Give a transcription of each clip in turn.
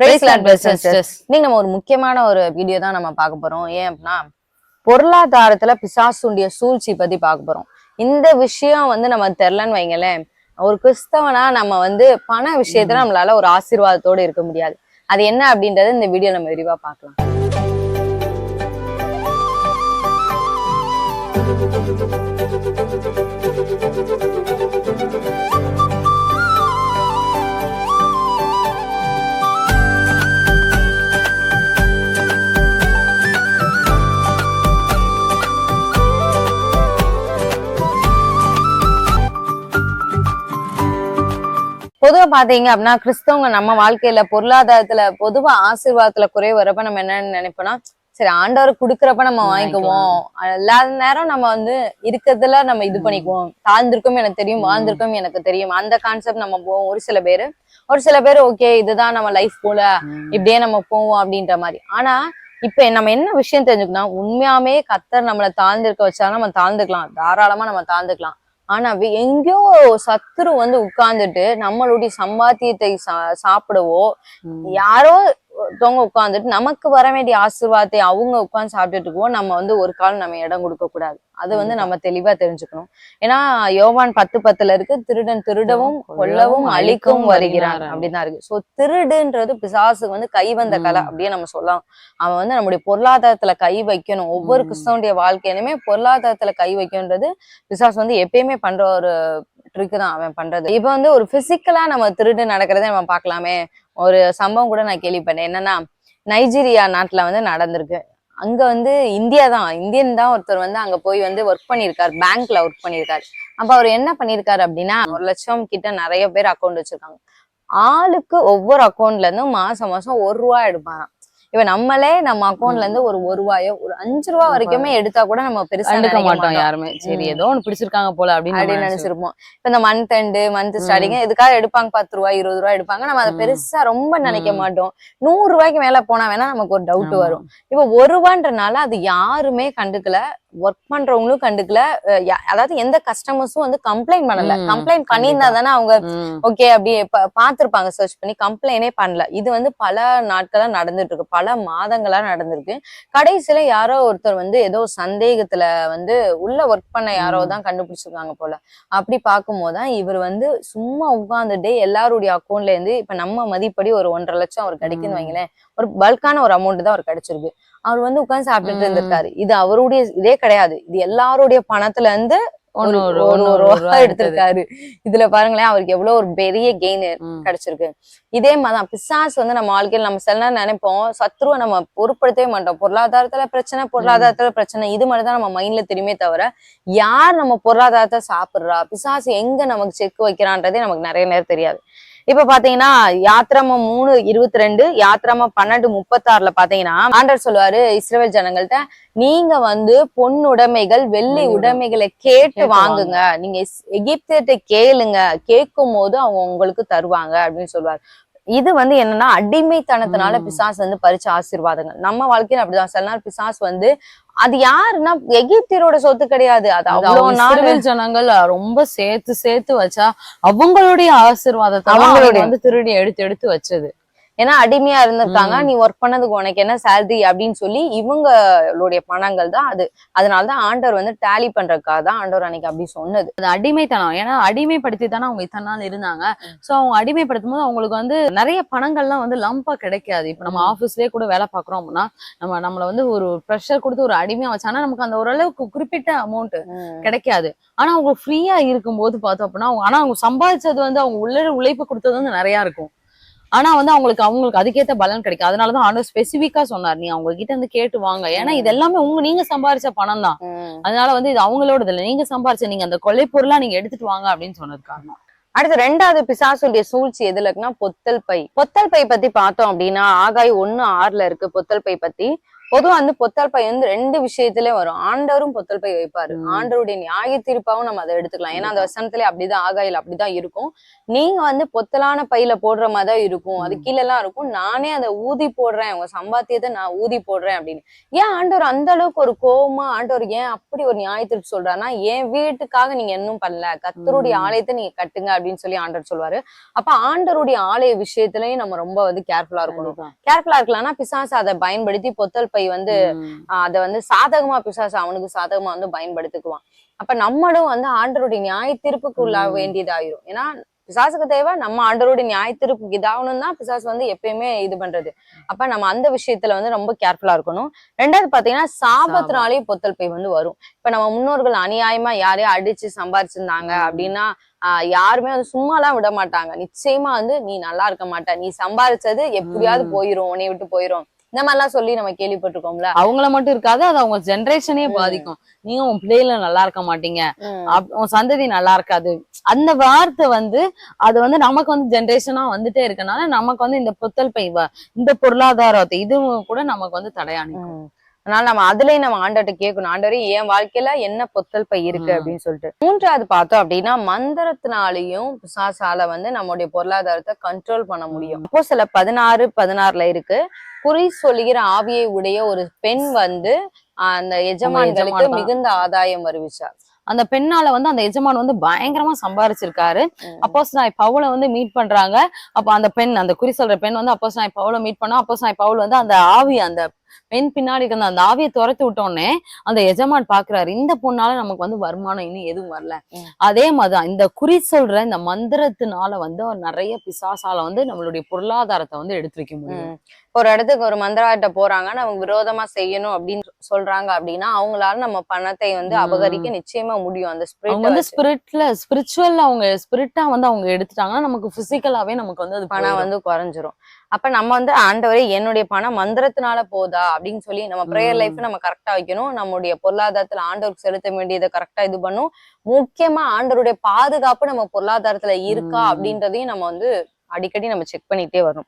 இன்னைக்கு நம்ம ஒரு முக்கியமான ஒரு வீடியோ தான் நம்ம பார்க்க போறோம். ஏன் அப்படின்னா பொருளாதாரத்துல பிசாசுடைய சூழ்ச்சி பத்தி பார்க்க போறோம். இந்த விஷயம் வந்து நம்ம தெரிலன்னு வைங்களேன் ஒரு கிறிஸ்தவனா நம்ம வந்து பண விஷயத்துல நம்மளால ஒரு ஆசீர்வாதத்தோட இருக்க முடியாது. அது என்ன அப்படின்றத இந்த வீடியோ நம்ம விரிவா பார்க்கலாம். பொதுவா பாத்தீங்க அப்படின்னா கிறிஸ்தவங்க நம்ம வாழ்க்கையில பொருளாதாரத்துல பொதுவா ஆசீர்வாதத்துல குறைவு வரப்ப நம்ம என்ன நினைப்போம்னா சரி ஆண்டவர் குடுக்கறப்ப நம்ம வாங்கிக்குவோம். இல்லாத நேரம் நம்ம வந்து இருக்கிறதுல நம்ம இது பண்ணிக்குவோம். தாழ்ந்திருக்கும் எனக்கு தெரியும் வாழ்ந்திருக்கும் எனக்கு தெரியும். அந்த கான்செப்ட் நம்ம போவோம். ஒரு சில பேரு ஒரு சில பேர் ஓகே இதுதான் நம்ம லைஃப் போல இப்படியே நம்ம போவோம் அப்படின்ற மாதிரி. ஆனா இப்ப நம்ம என்ன விஷயம் தெரிஞ்சுக்கணும் உண்மையாமே கத்தர் நம்மளை தாழ்ந்திருக்க வச்சாலும் நம்ம தாழ்ந்துக்கலாம். தாராளமா நம்ம தாழ்ந்துக்கலாம். ஆனா எங்கேயோ சத்துரு வந்து உட்கார்ந்துட்டு நம்மளுடைய சம்பாத்தியத்தை சா- சாப்பிடவோ யாரோ ஒருத்தவங்க உட்கார்ந்துட்டு நமக்கு வர வேண்டிய ஆசீர்வாதத்தை அவங்க உட்கார்ந்து சாப்பிட்டுட்டு இருக்கவோ நம்ம வந்து ஒரு காலம் நம்ம இடம் கொடுக்க கூடாது. அது வந்து நம்ம தெளிவா தெரிஞ்சுக்கணும். ஏன்னா யோவான் பத்து பத்துல இருக்கு திருடன் திருடவும் கொல்லவும் அழிக்கவும் வருகிறான் அப்படிதான் இருக்கு. சோ திருடுன்றது பிசாசுக்கு வந்து கை வந்த கலை. அப்படியே நம்ம சொல்லலாம். அவன் வந்து நம்முடைய பொருளாதாரத்துல கை வைக்கணும். ஒவ்வொரு. கிறிஸ்தவனுடைய வாழ்க்கையிலுமே பொருளாதாரத்துல கை வைக்கணுன்றது பிசாசு வந்து எப்பயுமே பண்ற ஒரு ட்ரிக் தான் அவன் பண்றது. இப்ப வந்து ஒரு பிசிக்கலா நம்ம திருடு நடக்கிறத நம்ம பார்க்கலாமே. ஒரு சம்பவம் கூட நான் கேள்விப்பட்டேன். என்னன்னா நைஜீரியா நாட்டில் வந்து நடந்திருக்கு. அங்க வந்து இந்தியா தான். இந்தியன் தான் ஒருத்தர் வந்து அங்க போய் வந்து ஒர்க் பண்ணியிருக்காரு. பேங்க்ல ஒர்க் பண்ணியிருக்காரு. அப்ப அவர் என்ன பண்ணியிருக்காரு அப்படின்னா ஒரு லட்சம் கிட்ட நிறைய பேர் அக்கௌண்ட் வச்சிருக்காங்க. ஆளுக்கு ஒவ்வொரு அக்கௌண்ட்ல இருந்தும் மாசம் மாசம் ஒரு ரூபா எடுப்பாராம். இப்ப நம்மளே நம்ம அக்கௌண்ட்ல இருந்து ஒரு ஒரு ரூபாயோ ஒரு அஞ்சு ரூபா வரைக்குமே எடுத்தா கூட நம்ம பெருசா நினைக்க மாட்டோம் யாருமே சரி. ஏதோ ஒண்ணு பிடிச்சிருக்காங்க போல அப்படின்னு அப்படின்னு நினைச்சிருப்போம். இப்ப இந்த மந்த் எண்டு மந்த். ஸ்டார்டிங் எதுக்காக எடுப்பாங்க பத்து ரூபாய் இருபது ரூபாய் எடுப்பாங்க நம்ம அதை. பெருசா ரொம்ப நினைக்க. மாட்டோம் நூறு ரூபாய்க்கு மேல போனா வேணா நமக்கு ஒரு டவுட். வரும் இப்ப ஒரு ரூபான்றனால அது யாருமே கண்டுக்கல ஒர்க் பண்றவங்களும் கண்டுக்கல. அதாவது எந்த கஸ்டமர்ஸும் வந்து கம்ப்ளைண்ட் பண்ணல. கம்ப்ளைண்ட் பண்ணியிருந்தா தானே அவங்க. ஓகே அப்படியே ப- பார்த்திருப்பாங்க சர்ச் பண்ணி. கம்ப்ளைண்டே பண்ணல. இது வந்து பல நாட்களா நடந்துட்டு இருக்கு பல மாதங்களா நடந்திருக்கு. கடைசியில யாரோ ஒருத்தர் வந்து ஏதோ சந்தேகத்துல வந்து உள்ள ஒர்க் பண்ண யாரோ. தான் கண்டுபிடிச்சிருக்காங்க போல. அப்படி பார்க்கும்போது தான் இவர் வந்து சும்மா உட்கார்ந்துட்டே எல்லாருடைய அக்கௌண்ட்ல இருந்து இப்ப நம்ம மதிப்படி ஒரு ஒன்றரை லட்சம் அவர் கிடைக்குன்னு. வைங்களேன். ஒரு பல்கான ஒரு அமௌண்ட் தான் அவர் கிடைச்சிருக்கு. அவர் வந்து உட்கார்ந்து சாப்பிட்டுட்டு. இருந்திருக்காரு. இது அவருடைய இதே கிடையாது. இது எல்லாருடைய பணத்துல இருந்து. எடுத்திருக்காரு. இதுல பாருங்களேன் அவருக்கு எவ்வளவு ஒரு பெரிய கெயின். கிடைச்சிருக்கு. இதே மாதிரிதான் பிசாஸ் வந்து நம்ம வாழ்க்கையில நம்ம சில நேரம் நினைப்போம் சத்ருவை நம்ம பொருட்படுத்தவே மாட்டோம். பொருளாதாரத்துல பிரச்சனை பொருளாதாரத்துல பிரச்சனை. இது மாதிரி தான் நம்ம மைண்ட்ல தெரியுமே தவிர யார் நம்ம பொருளாதாரத்தை சாப்பிடுறா? பிசாசு எங்க நமக்கு செக் வைக்கிறான்றதே நமக்கு நிறைய நேரம் தெரியாது. இப்ப பாத்தீங்கன்னா யாத்திராம மூணு இருபத்தி ரெண்டு யாத்திராம பன்னெண்டு முப்பத்தாறுல பாத்தீங்கன்னா ஆண்டர் சொல்லுவாரு இஸ்ரேல் ஜனங்கள்ட்ட நீங்க வந்து பொன் உடைமைகள் வெள்ளி வெள்ளி உடைமை. உடைமைகளை கேட்டு வாங்குங்க. நீங்க எகிப்தியர்ட்ட கேளுங்க. கேட்கும் போது அவங்க உங்களுக்கு தருவாங்க. அப்படின்னு சொல்லுவாரு. இது வந்து என்னன்னா அடிமைத்தனத்தினால. பிசாஸ் வந்து பறிச்ச ஆசீர்வாதங்கள். நம்ம வாழ்க்கையில அப்படிதான். சில நாள் பிசாஸ் வந்து அது யாருன்னா எகிப்தியரோட சொத்து கிடையாது. அது அவ்வளவு இஸ்ரவேல் ஜனங்கள் ரொம்ப சேர்த்து சேர்த்து வச்சா அவங்களுடைய ஆசீர்வாதத்தை அவங்களுடைய- அவங்க வந்து திருடி எடுத்து எடுத்து வச்சது. ஏன்னா அடிமையா இருந்திருக்காங்க. நீ ஒர்க் பண்ணதுக்கு உனக்கு என்ன சேலரி அப்படின்னு சொல்லி இவங்களுடைய பணங்கள் தான் அது. அதனாலதான் ஆண்டவர் வந்து டேலி பண்றதுக்காக தான் ஆண்டவர் அன்னைக்கு அப்படி சொன்னது. அது அடிமைத்தனம். ஏன்னா அடிமைப்படுத்தி தானே அவங்க இத்தனை நாள் இருந்தாங்க. சோ அவங்க அடிமைப்படுத்தும் போது அவங்களுக்கு வந்து நிறைய பணங்கள்லாம் வந்து லம்பா கிடைக்காது. இப்ப நம்ம. ஆபீஸ்லயே கூட வேலை பாக்குறோம் அப்படின்னா நம்ம நம்மள வந்து ஒரு ப்ரெஷர் கொடுத்து ஒரு அடிமையா வச்சானா நமக்கு அந்த ஓரளவுக்கு குறிப்பிட்ட அமௌண்ட் கிடைக்காது. ஆனா அவங்க ஃப்ரீயா இருக்கும்போது பார்த்தோம் அப்படின்னா அவங்க ஆனா அவங்க சம்பாதிச்சது வந்து அவங்க உள்ள உழைப்பு கொடுத்தது வந்து நிறைய இருக்கும். ஆனா வந்து அவங்களுக்கு அவங்களுக்கு அதுக்கேத்த பலன் கிடைக்கும். அதனாலதான் ஆண்டவர் ஸ்பெசிபிக்கா சொன்னார். நீ அவங்க கிட்ட இருந்து கேட்டு வாங்க. ஏன்னா இது எல்லாமே உங்க நீங்க சம்பாதிச்ச பணம் தான். அதனால வந்து இது அவங்களோடது இல்லை. நீங்க சம்பாரிச்ச நீங்க அந்த கொலை பொருளா நீங்க எடுத்துட்டு வாங்க அப்படின்னு சொன்னது காரணம். அடுத்து ரெண்டாவது பிசாசுடைய சூழ்ச்சி எதுல இருக்குன்னா பொத்தல் பை. பொத்தல் பை பத்தி பார்த்தோம் அப்படின்னா ஆகாய் ஒண்ணு ஆறுல இருக்கு. பொத்தல் பை பத்தி பொதுவா வந்து பொத்தல் பை வந்து ரெண்டு விஷயத்திலே வரும். ஆண்டவரும் பொத்தல் பை வைப்பாரு. ஆண்டவருடைய நியாய தீர்ப்பாவும் நம்ம அதை எடுத்துக்கலாம். ஏன்னா அந்த வசனத்திலே அப்படிதான் ஆகாயில் அப்படிதான் இருக்கும். நீங்க வந்து பொத்தலான பையில போடுற மாதிரி தான் இருக்கும். அது. கீழ எல்லாம் இருக்கும். நானே அதை ஊதி போடுறேன். உங்க சம்பாத்தியத்தை நான் ஊதி போடுறேன் அப்படின்னு. ஏன் ஆண்டவர் அந்த அளவுக்கு ஒரு கோவமா ஆண்டவர் ஏன் அப்படி ஒரு நியாய தீர்ப்பு சொல்றாருன்னா என் வீட்டுக்காக நீங்க இன்னும் பண்ணல. கத்தருடைய. ஆலயத்தை நீங்க கட்டுங்க அப்படின்னு சொல்லி ஆண்டவர் சொல்வாரு. அப்ப ஆண்டவருடைய ஆலய விஷயத்திலயும் நம்ம ரொம்ப வந்து கேர்ஃபுல்லா இருக்கணும். கேர்ஃபுல்லா இருக்கலாம்னா பிசாசு அதை பயன்படுத்தி பொத்தல் பை வந்து அதை வந்து சாதகமா பிசாசு அவனுக்கு சாதகமா வந்து பயன்படுத்திக்குவான். அப்ப நம்மளும் வந்து ஆண்டருடைய நியாய தீர்ப்புக்கு உள்ளாக. வேண்டியதாயிரும். ஏன்னா பிசாசுக்கு தேவை நம்ம ஆண்டருடைய நியாய தீர்ப்புக்கு இதாகணும் தான் பிசாசு வந்து எப்பயுமே இது பண்றது. அப்ப நம்ம அந்த விஷயத்துல வந்து ரொம்ப கேர்ஃபுல்லா இருக்கணும். ரெண்டாவது பாத்தீங்கன்னா சாபத்தினாலே பொத்தல் பை வந்து வரும். இப்ப நம்ம முன்னோர்கள் அநியாயமா யாரையும் அடிச்சு சம்பாரிச்சிருந்தாங்க. அப்படின்னா ஆஹ் யாருமே வந்து சும்மாலாம் விட மாட்டாங்க. நிச்சயமா வந்து நீ நல்லா இருக்க மாட்ட. நீ சம்பாரிச்சது எப்படியாவது. போயிரும். உன்னை விட்டு போயிரும். இந்த மாதிரிலாம் சொல்லி நம்ம கேள்விப்பட்டிருக்கோம்ல. அவங்கள மட்டும் இருக்காது அது அவங்க ஜெனரேஷனே. பாதிக்கும். நீங்க உன் பிள்ளைகள நல்லா இருக்க மாட்டீங்க. உன் சந்ததி நல்லா இருக்காது. அந்த வார்த்தை வந்து அது வந்து நமக்கு வந்து ஜெனரேஷனா வந்துட்டே இருக்கனால நமக்கு வந்து இந்த புத்தல் பை இந்த பொருளாதாரத்தை இதுவும் கூட நமக்கு வந்து தடையானிக்கும். அதனால நம்ம அதுலயும் நம்ம ஆண்டவர்ட்ட கேட்கணும். ஆண்டவரே என் வாழ்க்கையில என்ன பொத்தல் பை இருக்கு. அப்படின்னு சொல்லிட்டு. மூன்றாவது பார்த்தோம் அப்படின்னா மந்திரத்தினாலையும் பிசாசால வந்து நம்மளுடைய பொருளாதாரத்தை கண்ட்ரோல் பண்ண முடியும். அப்போ சில பதினாறு பதினாறுல இருக்கு. குறி சொல்லுகிற ஆவியை உடைய ஒரு பெண் வந்து அந்த எஜமான்களுக்கு. மிகுந்த ஆதாயம் வருவிச்சார் அந்த பெண்ணால வந்து அந்த எஜமான் வந்து பயங்கரமா சம்பாரிச்சிருக்காரு. அப்போஸ் நாய் பவுலை வந்து மீட் பண்றாங்க. அப்ப அந்த பெண் அந்த குறி சொல்ற பெண் வந்து அப்போஸ் நாய் பவுலை மீட் பண்ணா அப்போஸ் நாய் பவுல் வந்து அந்த ஆவி அந்த பெண் பின்னாடி இருந்த அந்த ஆவியை துரத்தி விட்டோடனே அந்த எஜமான் பாக்குறாரு இந்த பொண்ணால நமக்கு வந்து வருமானம் இன்னும் எதுவும் வரல. அதே மாதிரிதான் இந்த குறி சொல்ற இந்த மந்திரத்தினால வந்து அவர் நிறைய பிசாசால வந்து நம்மளுடைய பொருளாதாரத்தை வந்து எடுத்து வைக்க முடியும். ஒரு இடத்துக்கு ஒரு மந்திராட்ட போறாங்க நம்ம விரோதமா செய்யணும் அப்படின்னு சொல்றாங்க அப்படின்னா அவங்களால நம்ம பணத்தை வந்து. அபகரிக்க நிச்சயமா முடியும் அந்த அவங்க வந்து ஸ்பிரிட் ஸ்பிரிட்ல ஸ்பிரிச்சுவல் அவங்க ஸ்பிரிட்டா வந்து அவங்க எடுத்துட்டாங்கன்னா நமக்கு பிசிக்கலாவே நமக்கு வந்து அது பணம். வந்து குறைஞ்சிரும் அப்ப நம்ம வந்து ஆண்டவரே என்னுடைய பணம் மந்திரத்தினால போதா? அப்படின்னு சொல்லி நம்ம ப்ரேயர். லைஃப் நம்ம கரெக்டா வைக்கணும். நம்முடைய பொருளாதாரத்துல ஆண்டவருக்கு செலுத்த வேண்டியதை கரெக்டா இது பண்ணும். முக்கியமா ஆண்டவருடைய பாதுகாப்பு நம்ம பொருளாதாரத்துல இருக்கா. அப்படின்றதையும் நம்ம வந்து அடிக்கடி நம்ம செக் பண்ணிட்டே வரும்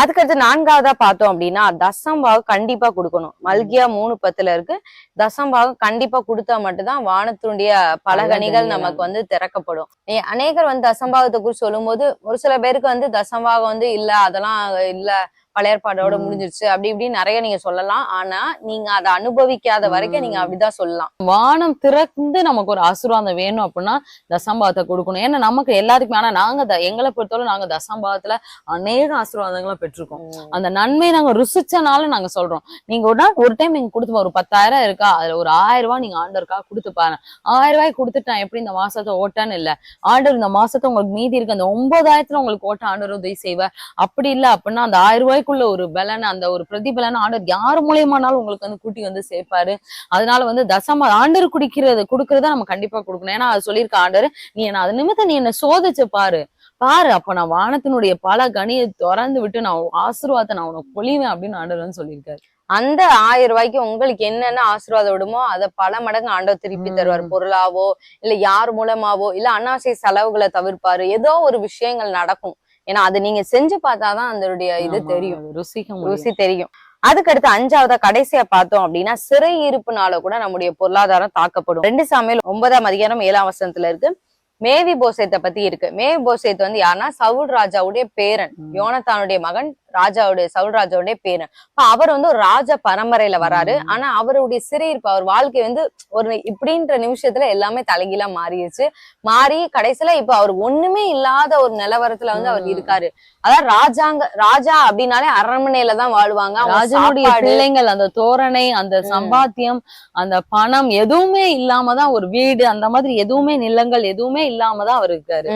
அதுக்கடுத்து நான்காவதா பார்த்தோம் அப்படின்னா தசம் பாகம் கண்டிப்பா கொடுக்கணும். மல்கியா மூணு பத்துல இருக்கு. தசம் பாகம் கண்டிப்பா கொடுத்தா மட்டும்தான் வானத்தினுடைய பலகணிகள் நமக்கு வந்து திறக்கப்படும். அநேகர் வந்து தசம்பாகத்தை குறித்து சொல்லும்போது ஒரு சில பேருக்கு வந்து தசம்பாகம் வந்து இல்ல அதெல்லாம் இல்ல பழையற்பாடோட. முடிஞ்சிருச்சு. அப்படி இப்படி நிறைய நீங்க சொல்லலாம். ஆனா நீங்க அதை அனுபவிக்காத வரைக்கும் நீங்க. அப்படிதான் சொல்லலாம். வானம் திறந்து நமக்கு ஒரு ஆசீர்வாதம் வேணும் அப்படின்னா தசம்பாவத்தை கொடுக்கணும். ஏன்னா நமக்கு எல்லாருக்குமே ஆனா நாங்க எங்களை பொறுத்தவரை நாங்க தசம்பாவத்துல அநேக ஆசீர்வாதங்களை பெற்றிருக்கோம். அந்த நன்மை நாங்க ருசிச்சனால நாங்க சொல்றோம். நீங்க ஒரு நாள் ஒரு டைம் நீங்க கொடுத்து ஒரு பத்தாயிரம் இருக்கா? அதுல ஒரு ஆயிரம் ரூபாய் நீங்க ஆண்டருக்காக கொடுத்து பாருங்க. ஆயிரம் ரூபாய் கொடுத்துட்டு நான் எப்படி இந்த மாசத்தை ஓட்டான்னு இல்ல. ஆண்டவர் இந்த மாசத்தை உங்களுக்கு மீதி இருக்கு அந்த ஒன்பதாயிரத்துல உங்களுக்கு ஓட்ட ஆண்டவர் உதவி செய்வார். அப்படி இல்ல அப்படின்னா அந்த ஆயிரம் ரூபாய்க்குள்ள ஒரு பலன் அந்த ஒரு பிரதிபலன் ஆண்டவர் யார் மூலியமானாலும் உங்களுக்கு வந்து கூட்டி வந்து சேர்ப்பாரு. அதனால வந்து தசம ஆண்டர் குடிக்கிறது கொடுக்கறத நம்ம கண்டிப்பா கொடுக்கணும். ஏன்னா அது சொல்லியிருக்க ஆண்டர் நீ என்ன அது நிமித்தம் நீ என்ன சோதிச்சு பாரு. பாரு அப்ப நான் வானத்தினுடைய பல கனியை திறந்து விட்டு நான் ஆசீர்வாதத்தை நான் உனக்கு பொழிவேன் அப்படின்னு ஆண்டவர் வந்து சொல்லியிருக்காரு. அந்த ஆயிரம் ரூபாய்க்கு உங்களுக்கு என்னென்ன ஆசீர்வாதம் விடுமோ அதை பல மடங்கு ஆண்டவர் திருப்பி தருவார். பொருளாவோ இல்ல யார் மூலமாவோ இல்ல அனாவசிய செலவுகளை தவிர்ப்பாரு. ஏதோ ஒரு விஷயங்கள் நடக்கும். ஏன்னா அது நீங்க செஞ்சு பார்த்தாதான் அதனுடைய இது தெரியும். முடியும். ருசி தெரியும். அதுக்கடுத்து அஞ்சாவதா கடைசியா பார்த்தோம் அப்படின்னா சிறை இருப்புனால கூட நம்முடைய பொருளாதாரம் தாக்கப்படும். ரெண்டு சாமியில் ஒன்பதாம் அதிகாரம் ஏழாம் வசனத்துல இருக்கு. மேவி போசேத்தை பத்தி இருக்கு. மேவி போசேத் வந்து யாருன்னா சவுல் ராஜாவுடைய பேரன். யோனத்தானுடைய மகன் ராஜாவுடைய சவுல் ராஜாவுடைய பேரன். அப்ப அவர் வந்து ஒரு ராஜ பரம்பரையில வராரு. ஆனா அவருடைய சிறையிருப்பு அவர் வாழ்க்கை வந்து ஒரு இப்படின்ற நிமிஷத்துல எல்லாமே தலைகீழா மாறிடுச்சு மாறி கடைசியில இப்ப அவர் ஒண்ணுமே இல்லாத ஒரு நிலவரத்துல வந்து அவர். இருக்காரு. அதான் ராஜாங்க ராஜா அப்படின்னாலே அரண்மனையில தான் வாழ்வாங்க. ராஜனுடைய பிள்ளைங்கள் அந்த தோரணை அந்த. சம்பாத்தியம் அந்த பணம் எதுவுமே இல்லாம தான் ஒரு வீடு அந்த மாதிரி எதுவுமே நிலங்கள் எதுவுமே இல்லாம தான் அவர் இருக்காரு.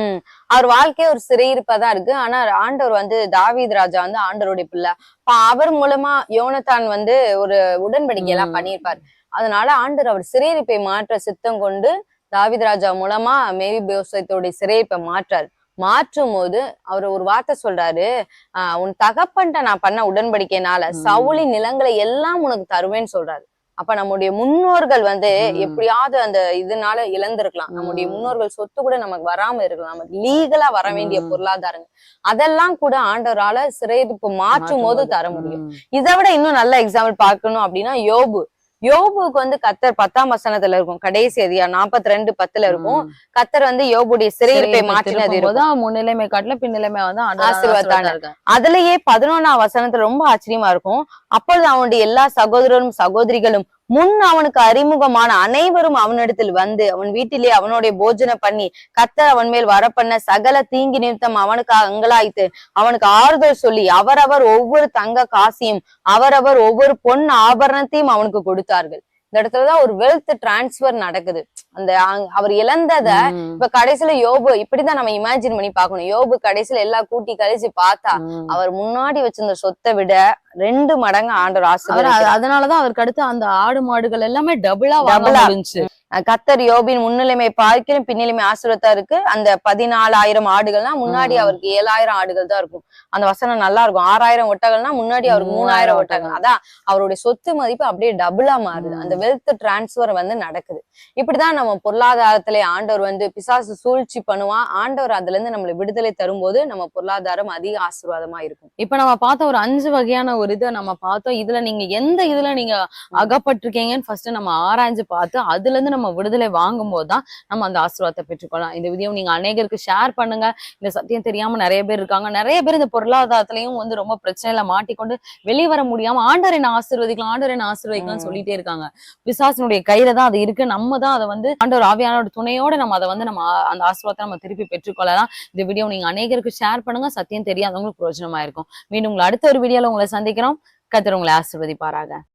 அவர் வாழ்க்கை ஒரு சிறையிருப்பா தான் இருக்கு. ஆனா ஆண்டவர் வந்து தாவீது ராஜா வந்து ஆண்டவருடைய பிள்ளை அப்ப அவர் மூலமா யோனத்தான் வந்து ஒரு உடன்படிக்கை எல்லாம். பண்ணியிருப்பாரு அதனால ஆண்டவர் அவர் சிறையிருப்பை மாற்ற சித்தம் கொண்டு தாவீது ராஜா மூலமா மேவி போசத்தோடைய சிறையிருப்பை மாற்றாரு மாற்றும் போது அவர் ஒரு வார்த்தை சொல்றாரு ஆஹ் உன் தகப்பன்ட்ட நான் பண்ண உடன்படிக்கைனால ம். சவுளின் நிலங்களை எல்லாம் உனக்கு தருவேன்னு சொல்றாரு அப்ப நம்முடைய முன்னோர்கள் வந்து. எப்படியாவது அந்த இதனால இழந்திருக்கலாம் நம்முடைய. முன்னோர்கள் சொத்து கூட நமக்கு வராம இருக்கலாம் நமக்கு லீகலா வர வேண்டிய ம். பொருளாதாரங்கள் அதெல்லாம் கூட ஆண்டவரால சிறையிருப்பு மாற்றும் போது தர முடியும். இதை விட இன்னும் நல்ல எக்ஸாம்பிள் பார்க்கணும் அப்படின்னா யோபு யோபுக்கு வந்து கத்தர் பத்தாம் வசனத்துல இருக்கும். கடைசி அதிகா நாற்பத்தி ரெண்டு பத்துல இருக்கும். கத்தர் வந்து யோபுடைய சிறையிருப்பை மாற்றினது முன்னிலைமை காட்டுல பின்னிலைமை வந்து இருக்காங்க. அதுலயே பதினொன்னாம் வசனத்துல ரொம்ப ஆச்சரியமா இருக்கும். அப்பொழுது அவனுடைய எல்லா சகோதரரும் சகோதரிகளும் முன் அவனுக்கு அறிமுகமான அனைவரும் அவனிடத்தில் வந்து அவன் வீட்டிலே அவனுடைய போஜன பண்ணி கத்தர் அவன் மேல் வரப்பண்ண சகல தீங்கி நிமித்தம் அவனுக்கு அங்கலாய்த்து அவனுக்கு ஆறுதல் சொல்லி அவரவர் ஒவ்வொரு தங்க காசியும் அவரவர் ஒவ்வொரு பொன் ஆபரணத்தையும் அவனுக்கு கொடுத்தார்கள். இந்த இடத்துலதான் ஒரு வெல்த் டிரான்ஸ்பர் நடக்குது அந்த அவர் இழந்தத. இப்ப கடைசியில யோபு இப்படிதான் நம்ம இமேஜின் பண்ணி பார்க்கணும் யோபு கடைசியில எல்லாம் கூட்டி கழிச்சு பார்த்தா. அவர் முன்னாடி வச்சிருந்த சொத்தை விட ரெண்டு மடங்கு ஆசீர்வதிக்கிறார். அ- அதனாலதான் அவருக்கு அடுத்து அந்த ஆடு மாடுகள் எல்லாமே டபுளா. முடிஞ்சுச்சு அஹ் கத்தர் யோபின் முன்னிலைமை பார்க்கிறோம் பின்னிலைமை ஆசீர்வத்தா இருக்கு. அந்த பதினாலாயிரம் ஆடுகள்னா முன்னாடி. அவருக்கு ஏழாயிரம் ஆடுகள் தான் இருக்கும். அந்த வசனம் நல்லா இருக்கும். ஆறாயிரம் ஒட்டகள்னா முன்னாடி அவருக்கு மூணாயிரம் ஒட்டகம் அதான் அவருடைய சொத்து மதிப்பு அப்படியே டபுளா மாறுது. அந்த வெல்த் டிரான்ஸ்பர் வந்து நடக்குது. இப்படிதான் நம்ம பொருளாதாரத்திலே ஆண்டவர் வந்து பிசாசு சூழ்ச்சி பண்ணுவான். ஆண்டவர் அதுல இருந்து நம்மளை விடுதலை தரும்போது நம்ம பொருளாதாரம் அதிக ஆசீர்வாதமா இருக்கும். இப்ப நம்ம பார்த்த ஒரு அஞ்சு வகையான ஒரு இதை நம்ம பார்த்தோம். இதுல நீங்க எந்த இதுல நீங்க அகப்பட்டிருக்கீங்கன்னு ஃபர்ஸ்ட் நம்ம ஆராய்ஞ்சு பார்த்து அதுல இருந்து நம்ம விடுதலை வாங்கும் போதுதான் நம்ம அந்த ஆசீர்வாதத்தை பெற்றுக்கொள்ளலாம். இந்த விதியம் நீங்க அநேகருக்கு ஷேர் பண்ணுங்க. இந்த சத்தியம் தெரியாம நிறைய பேர் இருக்காங்க. நிறைய பேர் இந்த பொருளாதாரத்திலையும் வந்து ரொம்ப பிரச்சனையில மாட்டிக்கொண்டு வெளியே வர முடியாம ஆண்டவர் என்ன ஆசீர்வதிக்கலாம் ஆண்டவர் என்ன ஆசீர்வதிக்கலாம்னு. சொல்லிட்டே இருக்காங்க. பிசாசினுடைய கையில தான் அது இருக்கு. நம்ம தான் அதை வந்து ஆண்டவர் ஆவியானோட துணையோட நம்ம அதை வந்து நம்ம அந்த ஆசீர்வாதத்தை நம்ம திருப்பி பெற்றுக்கொள்ளலாம். இந்த வீடியோ நீங்க அநேகருக்கு ஷேர் பண்ணுங்க. சத்தியம் தெரியாதவங்களுக்கு பிரயோஜனமா இருக்கும். மீண்டும் உங்களை அடுத்த ஒரு வீடியோல உங்களை சந்திக்கிறோம். கத்தர் உங்களை ஆசீர்வதிப்பாராக.